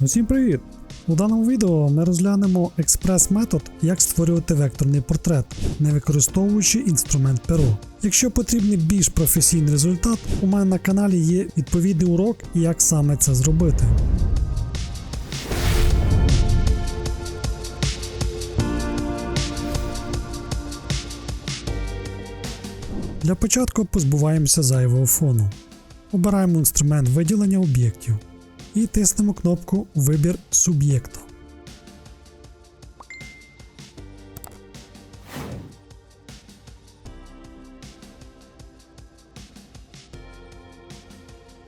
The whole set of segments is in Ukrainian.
Усім привіт! У даному відео ми розглянемо експрес-метод, як створювати векторний портрет, не використовуючи інструмент перо. Якщо потрібний більш професійний результат, у мене на каналі є відповідний урок, як саме це зробити. Для початку позбуваємося зайвого фону. Обираємо інструмент виділення об'єктів і тиснемо кнопку Вибір суб'єкта.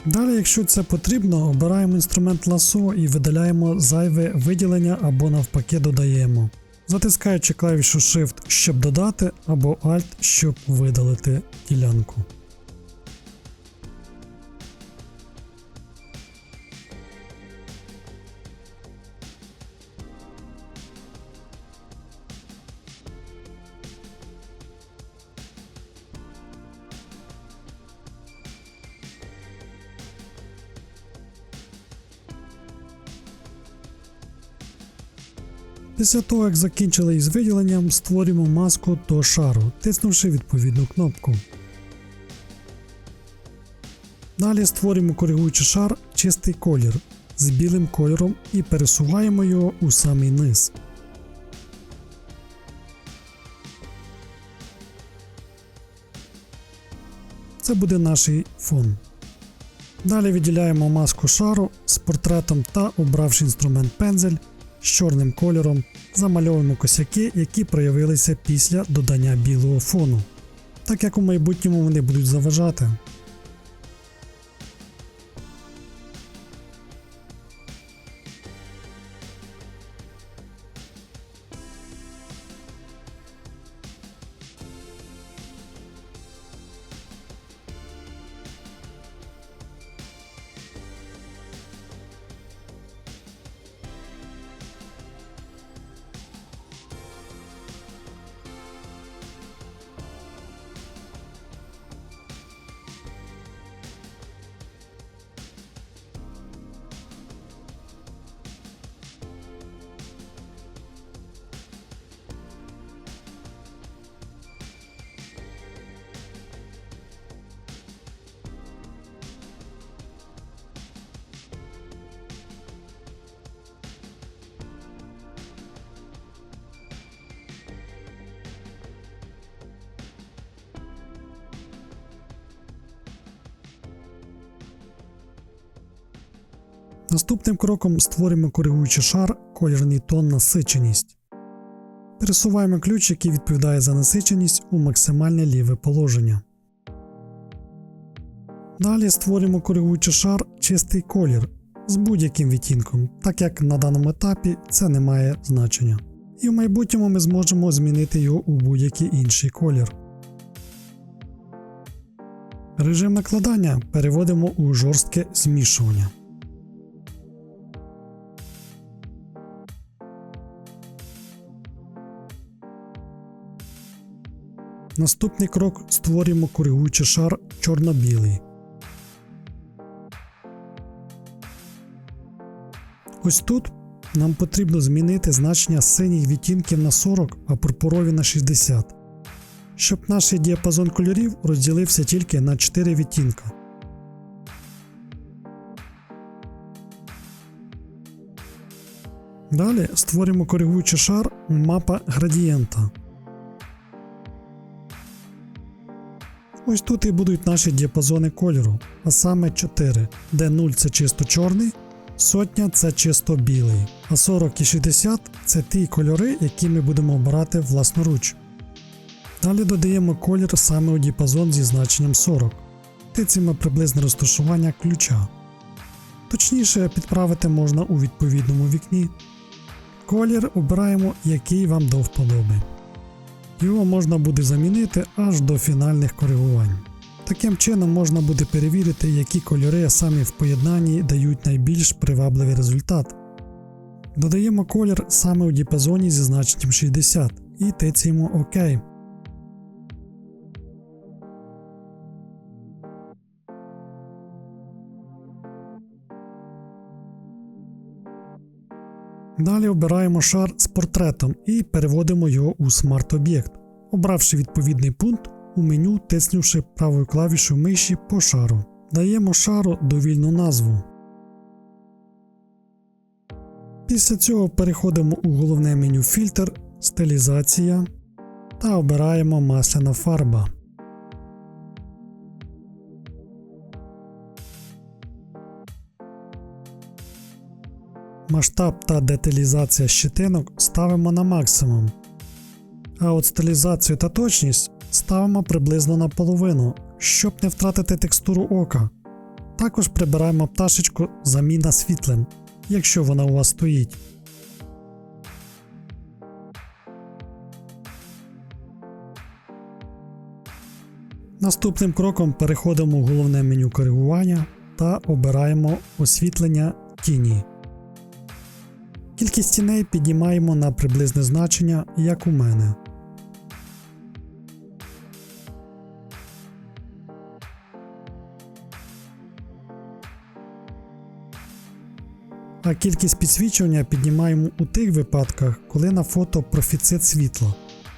Далі, якщо це потрібно, обираємо інструмент ласо і видаляємо зайве виділення або навпаки додаємо, затискаючи клавішу Shift, щоб додати, або Alt, щоб видалити ділянку. Після того, як закінчили із виділенням, створюємо маску до шару, тиснувши відповідну кнопку. Далі створюємо коригуючий шар чистий колір з білим кольором і пересуваємо його у самий низ. Це буде наш фон. Далі виділяємо маску шару з портретом та, обравши інструмент пензель, з чорним кольором, замальовуємо косяки, які проявилися після додання білого фону, так як у майбутньому вони будуть заважати. Наступним кроком створюємо коригуючий шар, кольорний тон насиченість. Пересуваємо ключ, який відповідає за насиченість у максимальне ліве положення. Далі створюємо коригуючий шар чистий колір з будь-яким відтінком, так як на даному етапі це не має значення. І в майбутньому ми зможемо змінити його у будь-який інший колір. Режим накладання переводимо у жорстке змішування. Наступний крок створюємо коригуючий шар чорно-білий. Ось тут нам потрібно змінити значення синіх відтінків на 40, а пурпурові на 60, щоб наш діапазон кольорів розділився тільки на 4 відтінка. Далі створюємо коригуючий шар мапа градієнта. Ось тут і будуть наші діапазони кольору, а саме 4, де 0 це чисто чорний, сотня це чисто білий, а 40 і 60 це ті кольори, які ми будемо обирати власноруч. Далі додаємо колір саме у діапазон зі значенням 40, тицяємо приблизне розташування ключа. Точніше, підправити можна у відповідному вікні. Колір обираємо, який вам до вподоби. Його можна буде замінити аж до фінальних коригувань. Таким чином можна буде перевірити, які кольори самі в поєднанні дають найбільш привабливий результат. Додаємо колір саме у діапазоні зі значенням 60 і тицяємо ОК. Далі обираємо шар з портретом і переводимо його у смарт-об'єкт, обравши відповідний пункт у меню, тиснувши правою клавішою миші по шару. Даємо шару довільну назву. Після цього переходимо у головне меню Фільтр, стилізація та обираємо масляна фарба. Масштаб та деталізація щитинок ставимо на максимум. А от стилізацію та точність ставимо приблизно на половину, щоб не втратити текстуру ока. Також прибираємо пташечку заміна світлем, якщо вона у вас стоїть. Наступним кроком переходимо у головне меню коригування та обираємо освітлення тіні. Кількість тіней піднімаємо на приблизне значення, як у мене. А кількість підсвічування піднімаємо у тих випадках, коли на фото профіцит світла.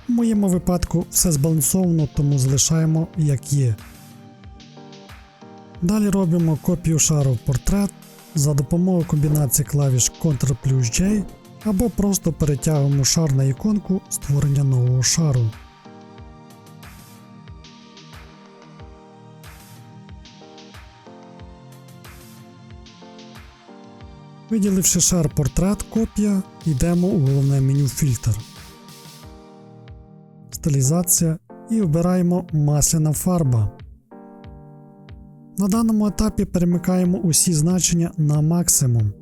У моєму випадку все збалансовано, тому залишаємо як є. Далі робимо копію шару в портрет за допомогою комбінації клавіш Ctrl плюс J або просто перетягуємо шар на іконку створення нового шару. Виділивши шар портрет копія, йдемо у головне меню фільтр. Стилізація і обираємо масляна фарба. На даному етапі перемикаємо усі значення на максимум.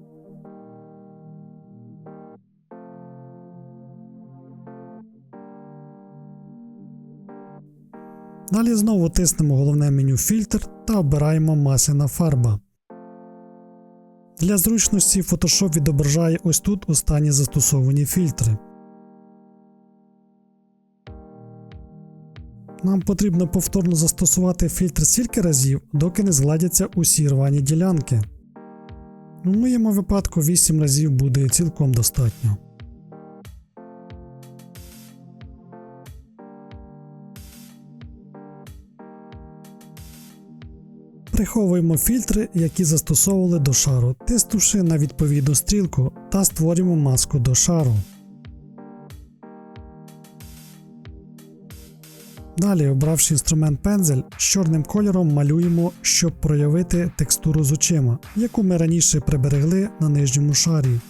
Далі знову тиснемо головне меню фільтр та обираємо масляна фарба. Для зручності Photoshop відображає ось тут останні застосовані фільтри. Нам потрібно повторно застосувати фільтр стільки разів, доки не згладяться усі рвані ділянки. У моєму випадку 8 разів буде цілком достатньо. Приховуємо фільтри, які застосовували до шару, тиснувши на відповідну стрілку та створюємо маску до шару. Далі, обравши інструмент пензель, з чорним кольором малюємо, щоб проявити текстуру з очима, яку ми раніше приберегли на нижньому шарі.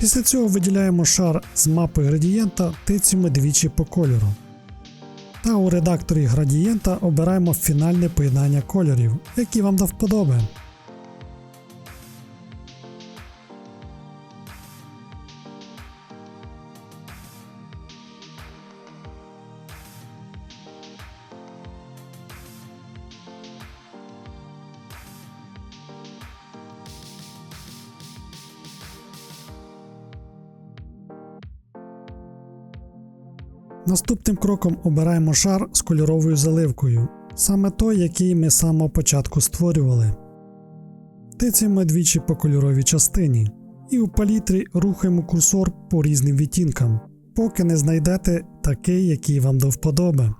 Після цього виділяємо шар з мапи градієнта, тицями двічі по кольору. Та у редакторі градієнта обираємо фінальне поєднання кольорів, які вам до вподоби. Наступним кроком обираємо шар з кольоровою заливкою, саме той, який ми з самого початку створювали. Тицяємо двічі по кольоровій частині, і у палітрі рухаємо курсор по різним відтінкам, поки не знайдете такий, який вам до вподоби.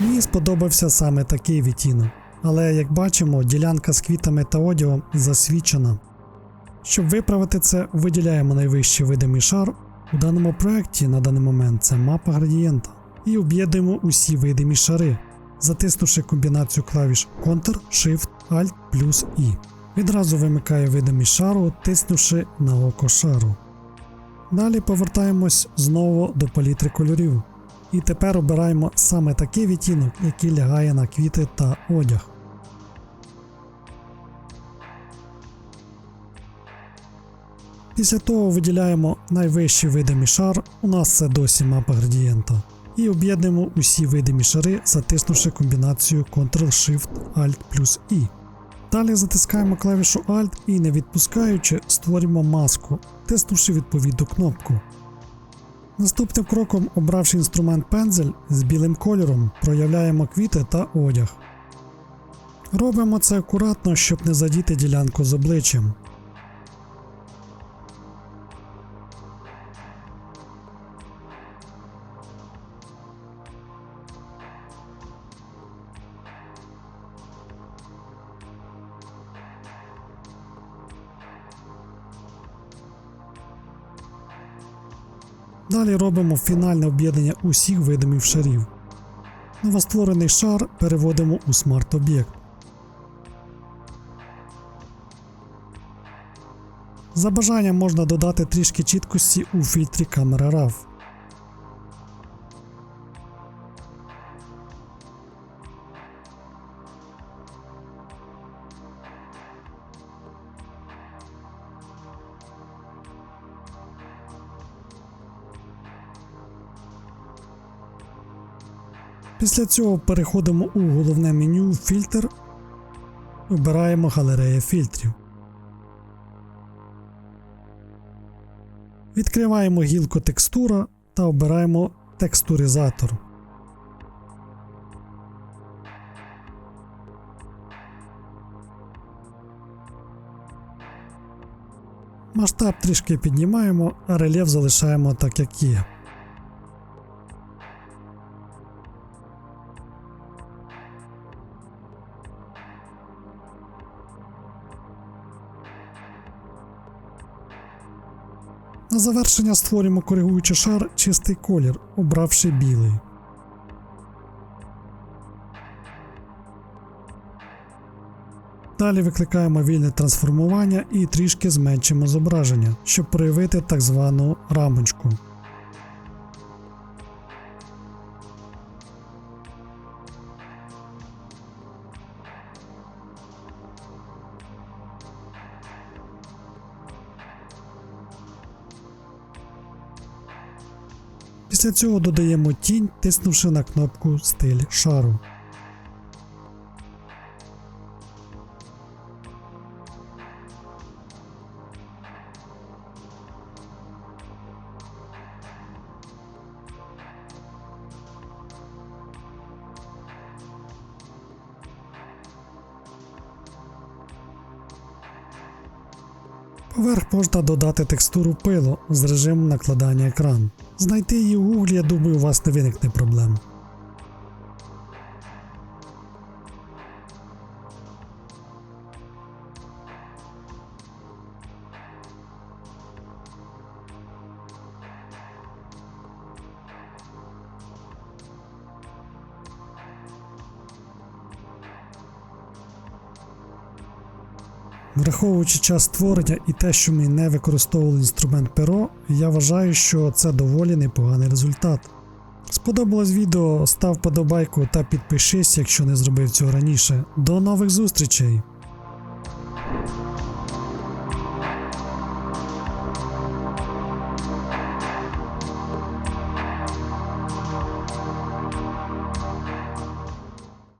Мені сподобався саме такий відтінок, але як бачимо, ділянка з квітами та одягом засвічена. Щоб виправити це, виділяємо найвищий видимий шар. У даному проєкті на даний момент це мапа градієнта. І об'єднуємо усі видимі шари, затиснувши комбінацію клавіш Ctrl, Shift, Alt плюс I. Відразу вимикаю видимість шару, тиснувши на око шару. Далі повертаємось знову до палітри кольорів. І тепер обираємо саме такий відтінок, який лягає на квіти та одяг. Після того виділяємо найвищий видимий шар, у нас це досі мапа градієнта, і об'єднуємо усі видимі шари, затиснувши комбінацію Ctrl-Shift-Alt плюс I. Далі затискаємо клавішу Alt і не відпускаючи, створюємо маску, тиснувши відповідну кнопку. Наступним кроком, обравши інструмент пензель з білим кольором, проявляємо квіти та одяг. Робимо це акуратно, щоб не задіти ділянку з обличчям. Далі робимо фінальне об'єднання усіх видимів шарів. Новостворений шар переводимо у смарт-об'єкт. За бажанням можна додати трішки чіткості у фільтрі камера RAW. Після цього переходимо у головне меню Фільтр, вибираємо галерея фільтрів. Відкриваємо гілку текстура та обираємо текстуризатор. Масштаб трішки піднімаємо, а рельєф залишаємо так, як є. Завершення створюємо коригуючий шар чистий колір, обравши білий. Далі викликаємо вільне трансформування і трішки зменшимо зображення, щоб проявити так звану рамочку. Після цього додаємо тінь, тиснувши на кнопку Стиль шару. Можна додати текстуру пилу з режимом накладання екран. Знайти її у гуглі, я думаю, у вас не виникне проблем. Враховуючи час створення і те, що ми не використовували інструмент перо, я вважаю, що це доволі непоганий результат. Сподобалось відео, став подобайку та підпишись, якщо не зробив цього раніше. До нових зустрічей!